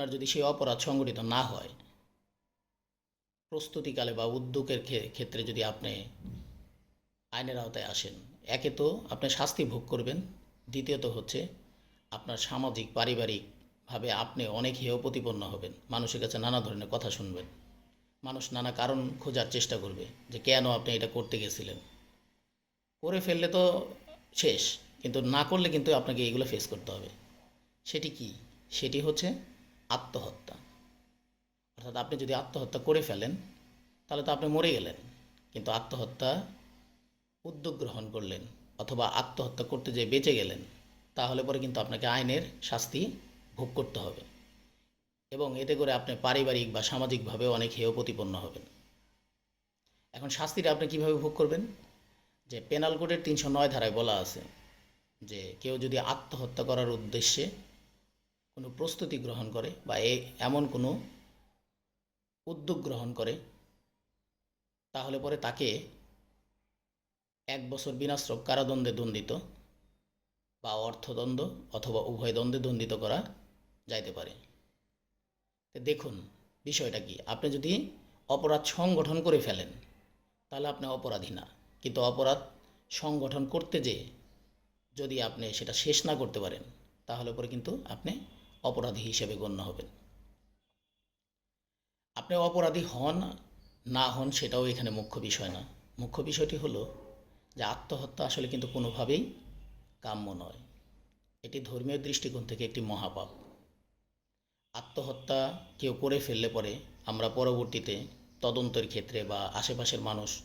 আপনার যদি সেই অপরাধ সংগঠিত না হয়, প্রস্তুতিকালে বা উদ্যোগের ক্ষেত্রে যদি আপনি আইনের আওতায় আসেন, একে তো আপনি শাস্তি ভোগ করবেন, দ্বিতীয়ত হচ্ছে আপনার সামাজিক, পারিবারিকভাবে আপনি অনেক হেয় প্রতিপন্ন হবেন, মানুষের কাছে নানা ধরনের কথা শুনবেন, মানুষ নানা কারণ খোঁজার চেষ্টা করবে যে কেন আপনি এটা করতে গেছিলেন। করে ফেললে তো শেষ, কিন্তু না করলে কিন্তু আপনাকে এগুলো ফেস করতে হবে। সেটি কি? সেটি হচ্ছে আত্মহত্যা। অর্থাৎ আপনি যদি আত্মহত্যা করে ফেলেন, তাহলে তো আপনি মরে গেলেন। কিন্তু আত্মহত্যা উদ্যোগ গ্রহণ করলেন অথবা আত্মহত্যা করতে যে বেঁচে গেলেন, তাহলে পরে কিন্তু আপনাকে আইনের শাস্তি ভোগ করতে হবে। এবং এতে করে আপনি পারিবারিক বা সামাজিকভাবে অনেক হেয় প্রতিপন্ন হবেন। এখন শাস্তিটা আপনি কীভাবে ভোগ করবেন? যে পেনাল কোডের তিনশো নয় ধারায় বলা আছে যে কেউ যদি আত্মহত্যা করার উদ্দেশ্যে কোনো প্রস্তুতি গ্রহণ করে বা এ এমন কোনো উদ্যোগ গ্রহণ করে, তাহলে পরে তাকে এক বছর বিনাশ্রম কারাদণ্ডে দণ্ডিত বা অর্থদণ্ড অথবা উভয় দ্বন্দ্বে দণ্ডিত করা যাইতে পারে। দেখুন, বিষয়টা কি? আপনি যদি অপরাধ সংগঠন করে ফেলেন, তাহলে আপনি অপরাধী না। কিন্তু অপরাধ সংগঠন করতে যে যদি আপনি সেটা শেষ না করতে পারেন, তাহলে পরে কিন্তু আপনি অপরাধী হিসেবে গণ্য হবেন। আপনি অপরাধী হন, না হন সেটাও এখানে মুখ্য বিষয় না। মুখ্য বিষয়টি হলো যে আত্মহত্যা আসলে কিন্তু কোনোভাবেই কাম্য নয়। এটি ধর্মীয় দৃষ্টিকোণ থেকে একটি মহাপাপ। আত্মহত্যা কেউ করে ফেললে পরে আমরা পরবর্তীতে তদন্তের ক্ষেত্রে বা আশেপাশের মানুষ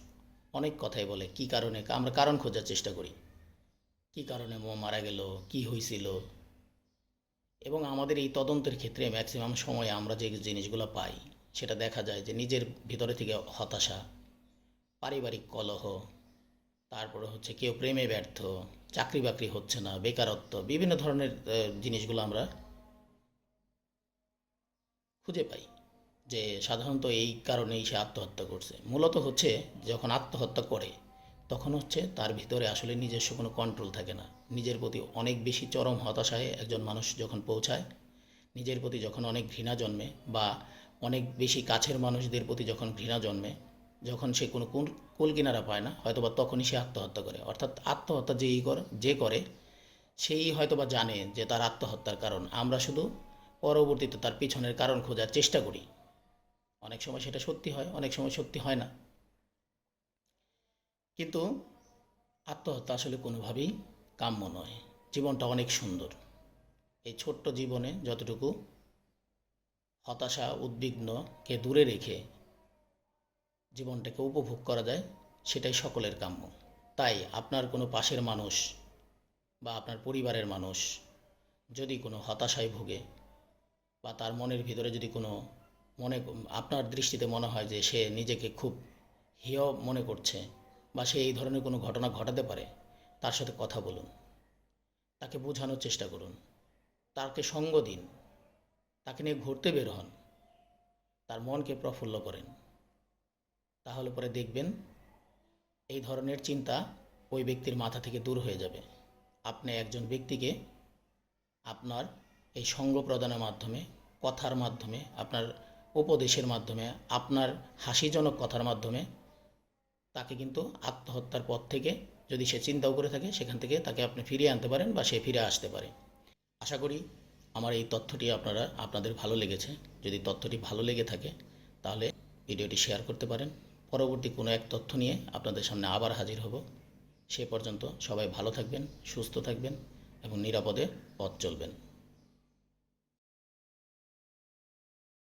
অনেক কথাই বলে, কি কারণে? আমরা কারণ খোঁজার চেষ্টা করি। কি কারণে মারা গেল? কি হয়েছিল এবং আমাদের এই তদন্তের ক্ষেত্রে ম্যাক্সিমাম সময়ে আমরা যে জিনিসগুলো পাই, সেটা দেখা যায় যে নিজের ভিতরে থেকে হতাশা, পারিবারিক কলহ, তারপরে হচ্ছে কেউ প্রেমে ব্যর্থ, চাকরি বাকরি হচ্ছে না, বেকারত্ব, বিভিন্ন ধরনের জিনিসগুলো আমরা খুঁজে পাই যে সাধারণত এই কারণেই সে আত্মহত্যা করছে। মূলত হচ্ছে যখন আত্মহত্যা করে তখন হচ্ছে তার ভিতরে আসলে নিজস্ব কোনো কন্ট্রোল থাকে না। নিজের প্রতি অনেক বেশি চরম হতাশায় একজন মানুষ যখন পৌঁছায়, নিজের প্রতি যখন অনেক ঘৃণা জন্মে বা অনেক বেশি কাছের মানুষদের প্রতি যখন ঘৃণা জন্মে, যখন সে কোনো কুল কিনারা পায় না, হয়তোবা তখনই সে আত্মহত্যা করে। অর্থাৎ আত্মহত্যা যেই করে, যে করে, সেই হয়তোবা জানে যে তার আত্মহত্যার কারণ। আমরা শুধু পরবর্তীতে তার পিছনের কারণ খোঁজার চেষ্টা করি। অনেক সময় সেটা সত্যি হয়, অনেক সময় সত্যি হয় না। কিন্তু আত্মহত্যা আসলে কোনোভাবেই কাম্য নয়। জীবনটা অনেক সুন্দর। এই ছোট্ট জীবনে যতটুকু হতাশা উদ্বিগ্নকে দূরে রেখে জীবনটাকে উপভোগ করা যায়, সেটাই সকলের কাম্য। তাই আপনার কোনো পাশের মানুষ বা আপনার পরিবারের মানুষ যদি কোনো হতাশায় ভোগে বা তার মনের ভিতরে যদি কোনো মনে, আপনার দৃষ্টিতে মনে হয় যে সে নিজেকে খুব হেয় মনে করছে বা সে এই ধরনের কোনো ঘটনা ঘটাতে পারে, তার সাথে কথা বলুন। তাকে বোঝানোর চেষ্টা করুন। তাকে সঙ্গ দিন। তাকে নিয়ে ঘুরতে বের হন। তার মনকে প্রফুল্ল করেন। তাহলে পরে দেখবেন, এই ধরনের চিন্তা ওই ব্যক্তির মাথা থেকে দূর হয়ে যাবে। আপনি একজন ব্যক্তিকে আপনার এই সঙ্গ প্রদানের মাধ্যমে, কথার মাধ্যমে, আপনার উপদেশের মাধ্যমে, আপনার হাসিজনক কথার মাধ্যমে তাকে কিন্তু আত্মহত্যার পথ থেকে যদি সে চিন্তাও করে থাকে, সেখান থেকে তাকে আপনি ফিরিয়ে আনতে পারেন বা সে ফিরে আসতে পারে। আশা করি আমার এই তথ্যটি আপনারা, আপনাদের ভালো লেগেছে। যদি তথ্যটি ভালো লেগে থাকে, তাহলে ভিডিওটি শেয়ার করতে পারেন। পরবর্তী কোনো এক তথ্য নিয়ে আপনাদের সামনে আবার হাজির হব। সে পর্যন্ত সবাই ভালো থাকবেন, সুস্থ থাকবেন এবং নিরাপদে পথ চলবেন।